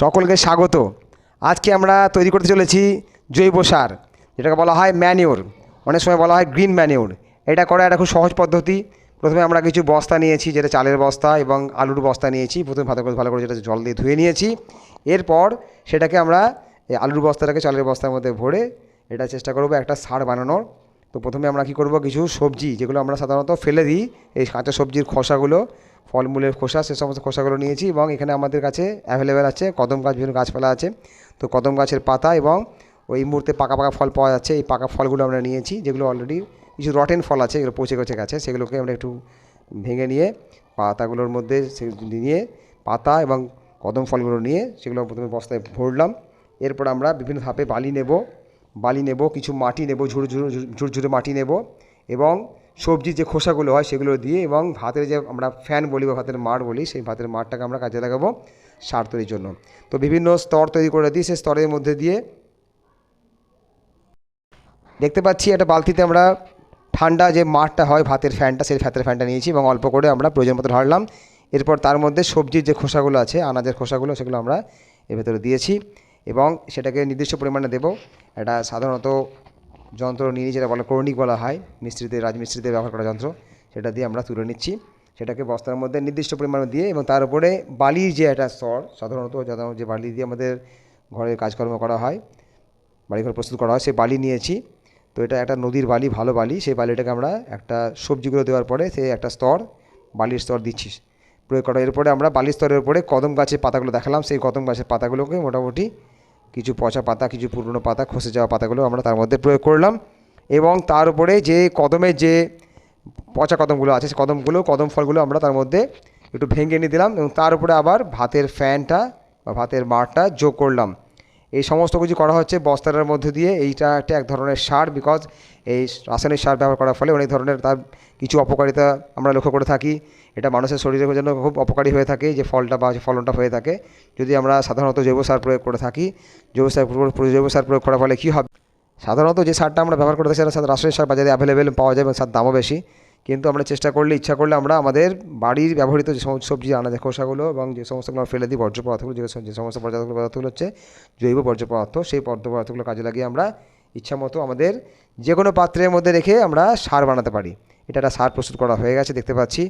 সকলকে স্বাগত। আজকে আমরা তৈরি করতে চলেছি জৈব সার, যেটাকে বলা হয় ম্যানিওর। অনেক সময় বলা হয় গ্রিন ম্যানিওর। এটা করা একটা খুব সহজ পদ্ধতি। প্রথমে আমরা কিছু বস্তা নিয়েছি, যেটা চালের বস্তা এবং আলুর বস্তা নিয়েছি। প্রথমে ভালো করে ভালো করে যেটা জল দিয়ে ধুয়ে নিয়েছি। এরপর সেটাকে আমরা আলুর বস্তাটাকে চালের বস্তার মধ্যে ভরে এটা চেষ্টা করব একটা সার বানানোর। তো প্রথমে আমরা কি করব, কিছু সবজি, যেগুলো আমরা সাধারণত ফেলে দিই, এই কাঁচা সবজির খোসাগুলো ফলমূলের খোসা, সে সমস্ত খোসাগুলো নিয়েছি এবং এখানে আমাদের কাছে অ্যাভেলেবেল আছে কদম গাছ, বিভিন্ন গাছপালা আছে। তো কদম গাছের পাতা এবং ওই মুহূর্তে পাকা পাকা ফল পাওয়া যাচ্ছে। এই পাকা ফলগুলো আমরা নিয়েছি, যেগুলো অলরেডি কিছু রটেন ফল আছে, এগুলো পচে গেছে গাছে, সেগুলোকে আমরা একটু ভেঙে নিয়ে পাতাগুলোর মধ্যে সে নিয়ে পাতা এবং কদম ফলগুলো নিয়ে সেগুলো প্রথমে বস্তায় ভরলাম। এরপর আমরা বিভিন্ন ধাপে বালি নেব বালি নেব, কিছু মাটি নেব ঝুড়ো ঝুড়ো ঝুরঝুরে মাটি নেব এবং সবজির যে খোসাগুলো হয় সেগুলো দিয়ে এবং ভাতের যে আমরা ফ্যান বলি বা ভাতের মাড় বলি, সেই ভাতের মাড়টাকে আমরা কাজে লাগাবো সার তৈরির জন্য। তো বিভিন্ন স্তর তৈরি করে দিই, সেই স্তরের মধ্যে দিয়ে দেখতে পাচ্ছি একটা বালতিতে আমরা ঠান্ডা যে মাঠটা হয় ভাতের ফ্যানটা, সেই ভাতের ফ্যানটা নিয়েছি এবং অল্প করে আমরা প্রয়োজন মতো ঢাললাম। এরপর তার মধ্যে সবজির যে খোসাগুলো আছে, আনাজের খোসাগুলো, সেগুলো আমরা এর ভেতরে দিয়েছি এবং সেটাকে নির্দিষ্ট পরিমাণে দেবো। এটা সাধারণত যন্ত্র নিয়ে যেটা বলা কৌণিক বলা হয় মিস্ত্রিতে রাজমিস্ত্রিতে ব্যবহার করা যন্ত্র, সেটা দিয়ে আমরা তুলে নিচ্ছি। সেটাকে বস্তার মধ্যে নির্দিষ্ট পরিমাণে দিয়ে এবং তার উপরে বালির যে একটা স্তর সাধারণত সাধারণত যে বালি দিয়ে আমাদের ঘরের কাজকর্ম করা হয় বাড়িঘর প্রস্তুত করা হয়, সেই বালি নিয়েছি। তো এটা একটা নদীর বালি, ভালো বালি, সেই বালিটাকে আমরা একটা সবজিগুলো দেওয়ার পরে সেই একটা স্তর, বালির স্তর দিচ্ছি। প্রয়োগ করা এরপরে আমরা বালির স্তরের উপরে কদম গাছের পাতাগুলো দেখালাম, সেই কদম গাছের পাতাগুলোকে মোটামুটি কিছু পচা পাতা, কিছু পুরনো পাতা, খসে যাওয়া পাতাগুলো আমরা তার মধ্যে প্রয়োগ করলাম এবং তার উপরে যে কদমের যে পচা কদমগুলো আছে, সে কদমগুলো, কদম ফলগুলো আমরা তার মধ্যে একটু ভেঙে নিয়ে দিলাম এবং তার উপরে আবার ভাতের ফ্যানটা বা ভাতের মারটা যোগ করলাম। এই সমস্ত কিছু করা হচ্ছে বস্তাটার মধ্যে দিয়ে। এইটা একটা এক ধরনের সার বিকজ এই রাসায়নিক সার ব্যবহার করার ফলে অনেক ধরনের তার কিছু অপকারিতা আমরা লক্ষ্য করে থাকি। এটা মানুষের শরীরের জন্য খুব অপকারী হয়ে থাকে, যে ফলটা বা ফলনটা হয়ে থাকে। যদি আমরা সাধারণত জৈব সার প্রয়োগ করে থাকি, জৈব সার জৈব সার প্রয়োগ করার ফলে কী হবে? সাধারণত যে সারটা আমরা ব্যবহার করে থাকি, সেটা রাসায়নিক সার বাজারে অ্যাভেলেবেল পাওয়া যায় এবং সার দামও বেশি। কিন্তু আমরা চেষ্টা করলে, ইচ্ছা করলে আমরা আমাদের বাড়ির ব্যবহৃত যে সমস্ত সবজি, আনাজের খোসাগুলো এবং যে সমস্তগুলো আমরা ফেলে দিই বর্জ্য পদার্থগুলো, যে যে সমস্ত বর্জ্য পদার্থগুলো হচ্ছে জৈব বর্জ্য পদার্থ, সেই বর্জ্য পদার্থগুলো কাজে লাগিয়ে আমরা ইচ্ছা মতো আমাদের যে কোনো পাত্রের মধ্যে রেখে আমরা সার বানাতে পারি। এটা একটা সার প্রস্তুত করা হয়ে গেছে, দেখতে পাচ্ছি।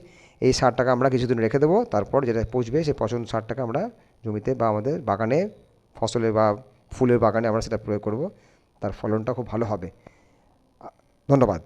এই সারটাকে আমরা কিছুদিন রেখে দেবো, তারপর যেটা পচবে, সেই পচন সারটাকে আমরা জমিতে বা আমাদের বাগানে ফসলের বা ফুলের বাগানে আমরা সেটা প্রয়োগ করব, তার ফলনটা খুব ভালো হবে। ধন্যবাদ।